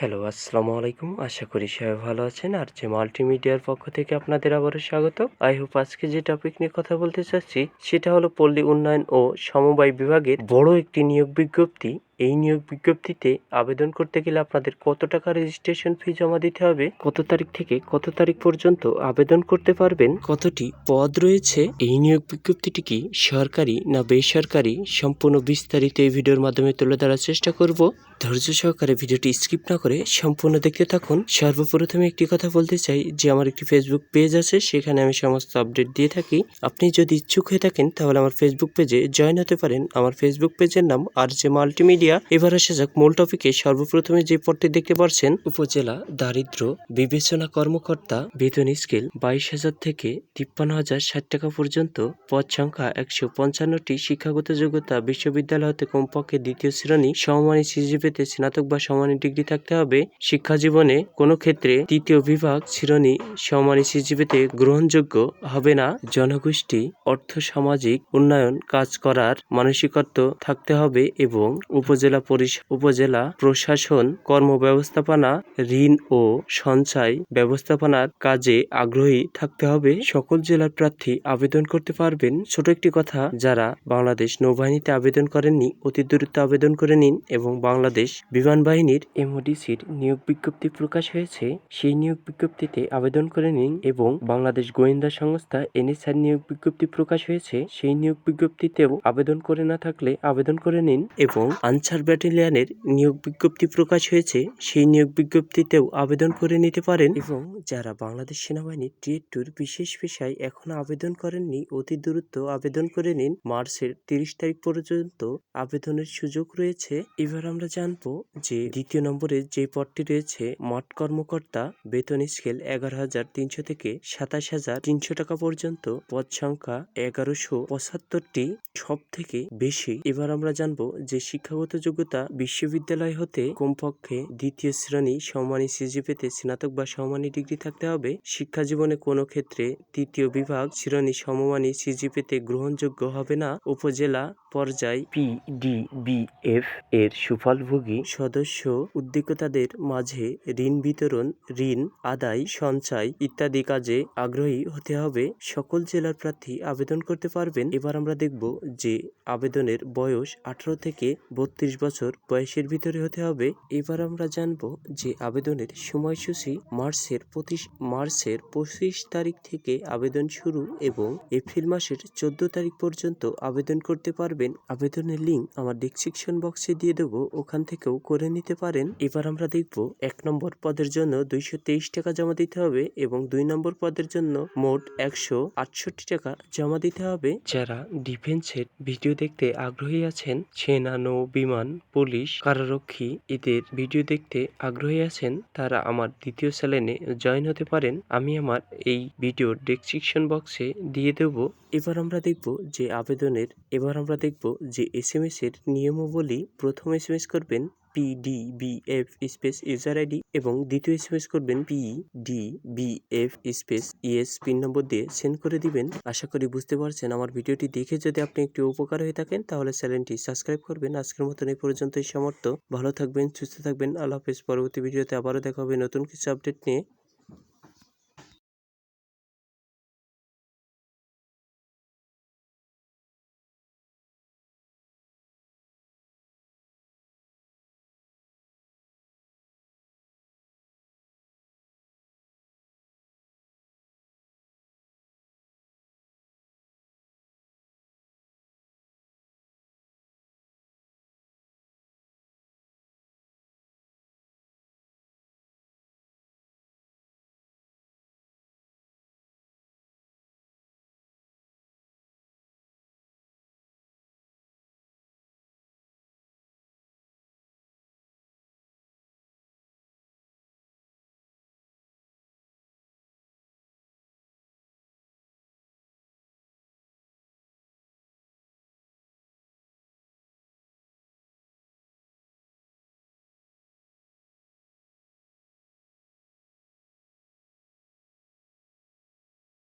Hello, আসসালামু আলাইকুম। আশা করি সবাই ভালো আছেন। আর যে মাল্টিমিডিয়ার পক্ষ থেকে আপনাদের আবারও স্বাগত। আই হোপ আজকে যে টপিক নিয়ে কথা বলতে চাচ্ছি, সেটা হলো পল্লী উন্নয়ন ও সমবায় বিভাগের বড় একটি নিয়োগ বিজ্ঞপ্তি। এই নিয়োগ বিজ্ঞপ্তিতে আবেদন করতে গেলে আপনাদের কত টাকা রেজিস্ট্রেশন ফি জমা দিতে হবে? কত তারিখ থেকে কত তারিখ পর্যন্ত আবেদন করতে পারবেন? কতটি পদ রয়েছে? এই নিয়োগ বিজ্ঞপ্তিটি কি সরকারি না বেসরকারি? সম্পূর্ণ বিস্তারিত এই ভিডিওর মাধ্যমে তুলে ধরার চেষ্টা করব। ধৈর্য সহকারে ভিডিওটি স্কিপ না করে সম্পূর্ণ দেখতে থাকুন। সর্বপ্রথমে একটি কথা বলতে চাই যে, আমার একটি ফেসবুক পেজ আছে, সেখানে আমি সমস্ত আপডেট দিয়ে থাকি। আপনি যদি ইচ্ছুক হয়ে থাকেন, তাহলে আমার ফেসবুক পেজে জয়েন হতে পারেন। আমার ফেসবুক পেজের নাম আর যে মাল্টিমিডিয়া এবার আসা যাক মূল টপিকে সর্বপ্রথমে যে পদটি দেখতে পাচ্ছেন উপজেলা দারিদ্র বিবেচনা কর্মকর্তা বেতন স্কেল বাইশ হাজার থেকে তিপ্পান্ন হাজার ষাট টাকা পর্যন্ত, পদ সংখ্যা একশো পঞ্চান্নটি, শিক্ষাগত যোগ্যতা বিশ্ববিদ্যালয় হতে কমপক্ষে দ্বিতীয় শ্রেণি সমমানী সিজিপিতে স্নাতক বা সমানী ডিগ্রি থাকতে হবে। শিক্ষা জীবনে কোনো ক্ষেত্রে তৃতীয় বিভাগ শ্রেণি সমানী সিজিপিতে গ্রহণযোগ্য হবে না। জনগোষ্ঠী, অর্থ, সামাজিক উন্নয়ন, কাজ করার মানসিকত্ব থাকতে হবে এবং উপজেলা পরিষ, উপজেলা প্রশাসন কর্মব্যবস্থাপনা, ঋণ ও সঞ্চয় ব্যবস্থাপনার কাজে আগ্রহী থাকতে হবে। সকল জেলার প্রার্থী আবেদন করতে পারবেন। ছোট একটি কথা, যারা বাংলাদেশ নৌবাহিনীতে আবেদন করেননি, অতি দ্রুত আবেদন করে নিন এবং বাংলাদেশ বিমান বাহিনীর এমওডিসির নিয়োগ বিজ্ঞপ্তি প্রকাশ হয়েছে। সেই নিয়োগ বিজ্ঞপ্তিতে আবেদন করে নিন এবং বাংলাদেশ গোয়েন্দা সংস্থা এনএসআর নিয়োগ বিজ্ঞপ্তি প্রকাশ হয়েছে। সেই নিয়োগ বিজ্ঞপ্তিতেও আবেদন করে না থাকলে আবেদন করে নিন এবং আনসার ব্যাটালিয়নের নিয়োগ বিজ্ঞপ্তি প্রকাশ হয়েছে। সেই নিয়োগ বিজ্ঞপ্তিতেও আবেদন করে নিতে পারেন। এবং যারা বাংলাদেশ সেনাবাহিনীর টিএড টুর বিশেষ পেশায় এখনও আবেদন করেননি, অতি দ্রুত আবেদন করে নিন। মার্চের তিরিশ তারিখ পর্যন্ত আবেদনের সুযোগ রয়েছে। এবার আমরা জানব যে দ্বিতীয় নম্বরে যে পদটি রয়েছে, মাঠ কর্মকর্তা, বেতন স্কেল এগারো হাজার তিনশো থেকে সাতাশ হাজার তিনশো টাকা পর্যন্ত, পদ সংখ্যা এগারোশো পঁচাত্তরটি সব থেকে বেশি। এবার আমরা জানব যে শিক্ষাগত যোগ্যতা বিশ্ববিদ্যালয় হতে কমপক্ষে দ্বিতীয় শ্রেণি সমমানী সিজিপিতে স্নাতক বা সমমানী ডিগ্রি থাকতে হবে। শিক্ষা জীবনে কোনো ক্ষেত্রে তৃতীয় বিভাগ শ্রেণি সমমানী সিজিপিতে গ্রহণযোগ্য হবে না। উপজেলা পর্যায় পিডিবিএফ এর সুফলভোগী সদস্য উদ্যোক্তাদের মাঝে ঋণ বিতরণ, ঋণ আদায়, সঞ্চয় ইত্যাদি কাজে আগ্রহী হতে হবে। সকল জেলার প্রার্থী আবেদন করতে পারবেন। এবার আমরা দেখব যে আবেদনের বয়স আঠারো থেকে বত্রিশ বছর বয়সের ভিতরে হতে হবে। এবার আমরা জানব যে আবেদনের সময়সূচি মার্চের পঁচিশ মার্চের পঁচিশ তারিখ থেকে আবেদন শুরু এবং এপ্রিল মাসের চোদ্দ তারিখ পর্যন্ত আবেদন করতে পারবেন। আবেদনের লিঙ্ক আমার ডিসক্রিপশন বক্সে দিয়ে দেবো, ওখান থেকেও করে নিতে পারেন। এবার আমরা দেখব এক নম্বর পদের জন্য দুইশো তেইশ টাকা জমা দিতে হবে এবং দুই নম্বর পদের জন্য মোট একশো আটষট্টি টাকা জমা দিতে হবে। যারা ডিফেন্সের ভিডিও দেখতে আগ্রহী আছেন সেনা নৌ বিমান পুলিশ, কারারক্ষী এদের ভিডিও দেখতে আগ্রহী আছেন, তারা আমার দ্বিতীয় চ্যানেলে জয়েন হতে পারেন, আমি আমার এই ভিডিও ডেসক্রিপশন বক্সে দিয়ে দেব। এবার আমরা দেখব যে আবেদনের, এবার আমরা দেখব যে এস এম এর নিয়মাবলী প্রথম এস এম এস করবেন পিডিবিএফ স্পেস ইউজার আইডি এবং দ্বিতীয় স্পেস করবেন PDBF space ES pin number দিয়ে সেন্ড করে দিবেন। আশা করি বুঝতে পারছেন আমার ভিডিওটি দেখে যদি আপনি একটু উপকার হয়ে থাকেন তাহলে চ্যানেলটি সাবস্ক্রাইব করবেন। আজকের মতন এই পর্যন্তই সমর্থ ভালো থাকবেন, সুস্থ থাকবেন। আল্লাহ হাফেজ। পরবর্তী ভিডিওতে আবারও দেখা হবে নতুন কিছু আপডেট নিয়ে।